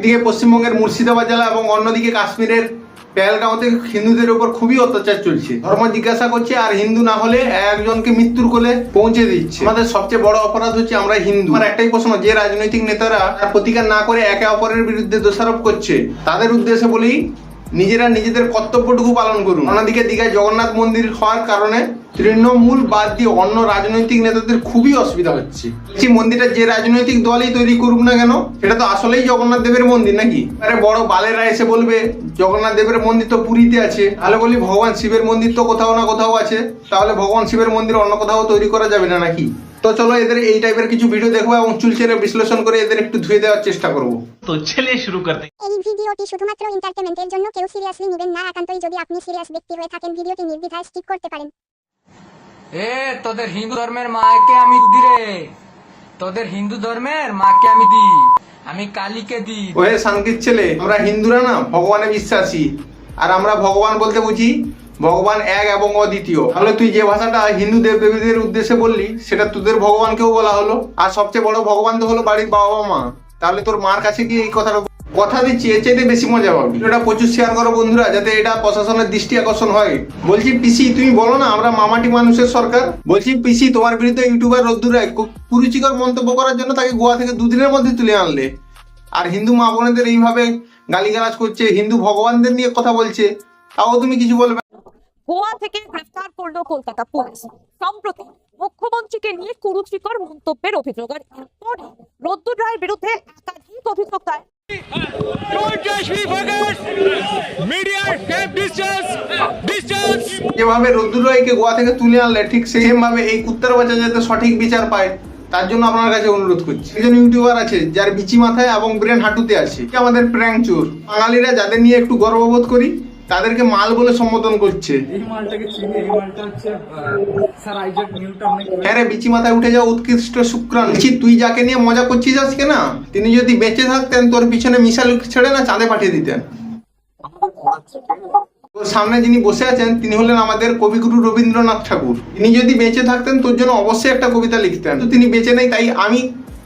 এদিকে পশ্চিমবঙ্গের মুর্শিদাবাদ জেলা এবং অন্যদিকে কাশ্মীরের পেহেলগাঁওতে হিন্দুদের উপর খুবই অত্যাচার চলছে। ধর্ম জিজ্ঞাসা করছে, আর হিন্দু না হলে একজনকে মৃত্যুর কোলে পৌঁছে দিচ্ছে। আমাদের সবচেয়ে বড় অপরাধ হচ্ছে আমরা হিন্দু। আমার একটাই প্রশ্ন, যে রাজনৈতিক নেতারা তার প্রতিকার না করে একে অপরের বিরুদ্ধে দোষারোপ করছে, তাদের উদ্দেশ্যে বলি, নিজেরা নিজেদের কর্তব্যটুকু পালন করুন। অন্যদিকে দীঘায় জগন্নাথ মন্দির হওয়ার কারণে তৃণমূল বাদ দিয়ে অন্য রাজনৈতিক নেতাদের খুবই অসুবিধা হচ্ছে। সেই মন্দিরটা যে রাজনৈতিক দলই তৈরি করুক না কেন সেটা তো আসলেই জগন্নাথ দেবের মন্দির নাকি? আরে বড় বালেরা এসে বলবে জগন্নাথ দেবের মন্দির তো পুরীতে আছে। তাহলে বলি ভগবান শিবের মন্দির তো কোথাও না কোথাও আছে। তাহলে ভগবান শিবের মন্দির অন্য কোথাও তৈরি করা যাবে না নাকি? তো চলো এদের এই টাইপের কিছু ভিডিও দেখব এবং চুলচেরে বিশ্লেষণ করে এদের একটু ধুয়ে দেওয়ার চেষ্টা করব। তো চলে শুরু করতে এই ভিডিওটি শুধুমাত্র এন্টারটেইনমেন্টের জন্য কেউ সিরিয়াসলি নেবেন না। একান্তই যদি আপনি সিরিয়াস ব্যক্তি হয়ে থাকেন ভিডিওটি নির্বিধায় স্কিপ করতে পারেন। এ, তোদের হিন্দু ধর্মের মাকে আমি দি রে। তোদের হিন্দু ধর্মের মাকে আমি দি। আমি কালীকে দি। ওহে শান্তির ছেলে আমরা হিন্দুরা না, ভগবানে বিশ্বাসী। আর আমরা ভগবান বলতে বুঝি, ভগবান এক এবং অদ্বিতীয়। তাহলে তুই যে ভাষাটা হিন্দু দেব দেবীদের উদ্দেশ্যে বললি, সেটা তোদের ভগবানকেও বলা হলো। আর সবচেয়ে বড় ভগবান তো হলো বাড়ির বাবা মা তাহলে তোর মার কাছে গিয়ে এই কথাটা কথা দিচ্ছি এর চাইতে বেশি মজা পাবি। এটা প্রচুর শেয়ার করো বন্ধুরা, যাতে এটা প্রশাসনের দৃষ্টি আকর্ষণ হয়। বলছি, পিসি, তুমি বলো না, আমরা মামাটি মানুষের সরকার। বলছি, পিসি, তোমার বিরুদ্ধে ইউটিউবার রোদ্দুর রায় কুরুচিকর মন্তব্য করার জন্য তাকে গোয়া থেকে দুদিনের মধ্যে তুলে আনলে। আর হিন্দু মা বোনেদের এইভাবে গালিগালাজ করছে, হিন্দু ভগবানদের নিয়ে কথা বলছে, তাও তুমি কিছু বলবে। গোয়া থেকে গ্রেফতার করল কলকাতা পুলিশ। সম্প্রতি মুখ্যমন্ত্রীকে নিয়ে কুরুচিকর মন্তব্যের অভিযোগ আর রদ্দুর রায়ের বিরুদ্ধে একাধিক অভিযোগ দায়ের যেভাবে রোদ্দুর রায়কে গোয়া থেকে তুলে আনলে, ঠিক সেম ভাবে এই কুত্তার বাচ্চা যাতে সঠিক বিচার পায়, তার জন্য আপনার কাছে অনুরোধ করছি। একজন ইউটিউবার আছে, যার বিচি মাথায় এবং ব্রেন হাঁটুতে আছে আমাদের প্র্যাঙ্ক চোর বাঙালিরা যাদের নিয়ে একটু গর্ববোধ করি তাদেরকে মাল বলে সম্বোধন করছে। হ্যাঁ রে বিচি মাথায় উঠে যাও উৎকৃষ্ট শুক্রাণু। তুই যাকে নিয়ে মজা করছিস আজকে না তিনি যদি বেঁচে থাকতেন তোর পিছনে মিশাল ছেড়ে না চাঁদে পাঠিয়ে দিতেন। তোর সামনে যিনি বসে আছেন তিনি হলেন আমাদের কবিগুরু রবীন্দ্রনাথ ঠাকুর। তিনি যদি বেঁচে থাকতেন তোর জন্য অবশ্যই একটা কবিতা লিখতেন। তো তিনি বেঁচে নেই তাই আমি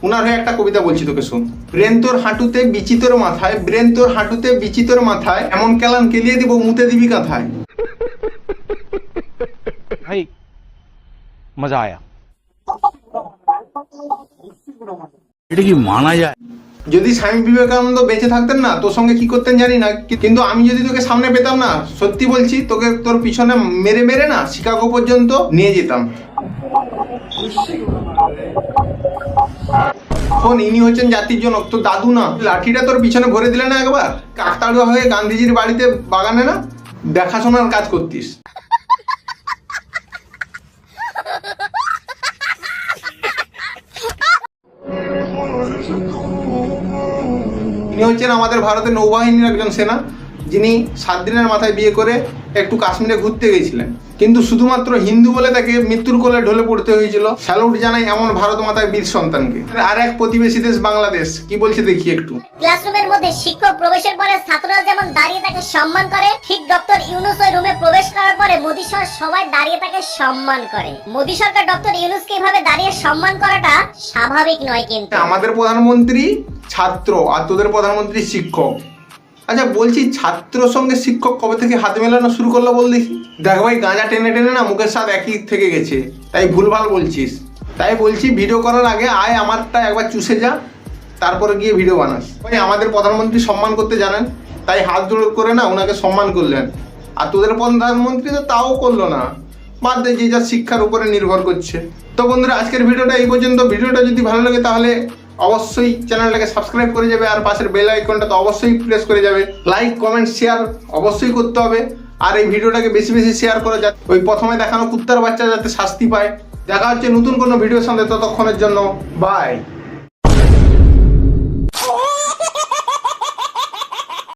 ওনার হয়ে একটা কবিতা বলছি তোকে শোন। ব্রেন তোর হাঁটুতে বিচিতর মাথায় ব্রেন তোর হাঁটুতে বিচিতর মাথায় এমন কেলান কেলিয়ে দিব মুতে দিবি কাথায়। ভাই মজা আয়া। এটা কি মানা যায়? যদি স্বামী বিবেকানন্দ বেঁচে থাকতেন না তোর সঙ্গে কি করতেন জানি না কিন্তু আমি যদি তোকে সামনে পেতাম না সত্যি বলছি তোকে তোর পিছনে মেরে মেরে না শিকাগো পর্যন্ত নিয়ে যেতাম। শোন, ইনি হচ্ছেন জাতির জনক, তোর দাদু না। লাঠিটা তোর পিছনে ভরে দিলে না একবার? কাকতাড়ুয়া হয়ে গান্ধীজির বাড়িতে বাগানে না? দেখাশোনার কাজ করতিস। তিনি হচ্ছেন আমাদের ভারতের নৌবাহিনীর একজন সেনা, যিনি সাত দিনের মাথায় বিয়ে করে একটু কাশ্মীরে ঘুরতে গেছিলেন। কিন্তু শুধুমাত্র হিন্দু বলে তাকে মৃত্যুর কোলে ঢলে পড়তে হয়েছিল। স্যালুট জানাই এমন ভারত মাতার বীর সন্তানকে। আর এক প্রতিবেশী দেশ বাংলাদেশ কি বলছে দেখি একটু। ক্লাসরুমের মধ্যে শিক্ষক প্রবেশের পরে ছাত্ররা যেমন দাঁড়িয়ে তাকে সম্মান করে ঠিক ডক্টর ইউনুস ওই রুমে প্রবেশ করার পরে মোদি সরকার সবাই দাঁড়িয়ে তাকে সম্মান করে। মোদি সরকার ডক্টর ইউনুসকে এভাবে দাঁড়িয়ে সম্মান করাটা স্বাভাবিক নয় কিন্তু। আমাদের প্রধানমন্ত্রী ছাত্র আর তোদের প্রধানমন্ত্রী শিক্ষক। আচ্ছা বলছি ছাত্র সঙ্গে শিক্ষক কবে থেকে হাত মেলানো শুরু করল বল দেখি? দেখ ভাই, গাঁজা টেনে টেনে না মুখের স্বাদ একই থেকে গেছে। তাই ভুলভাল বলছিস। তাই বলছি ভিডিও করার আগে আয় আমারটা একবার চুষে যা, তারপরে গিয়ে ভিডিও বানাস। ভাই, আমাদের প্রধানমন্ত্রী সম্মান করতে জানেন, তাই হাত জোড় করে না ওনাকে সম্মান করলেন। আর তোদের প্রধানমন্ত্রী তো তাও করল না। বাদ দে, যে যার শিক্ষার উপরে নির্ভর করছে। তো বন্ধুরা, আজকের ভিডিওটা এই পর্যন্ত। ভিডিওটা যদি ভালো লাগে তাহলে অবশ্যই চ্যানেলটাকে সাবস্ক্রাইব করে যাবে আর পাশের বেল আইকনটা তো অবশ্যই প্রেস করে যাবে। লাইক কমেন্ট শেয়ার অবশ্যই করতে হবে। আর এই ভিডিওটাকে বেশি বেশি শেয়ার করা যাতে ওই প্রথমে দেখানো কুত্তার বাচ্চা যাতে শাস্তি পায়। দেখা হচ্ছে নতুন কোনো ভিডিওর সঙ্গে ততক্ষণের জন্য। বাই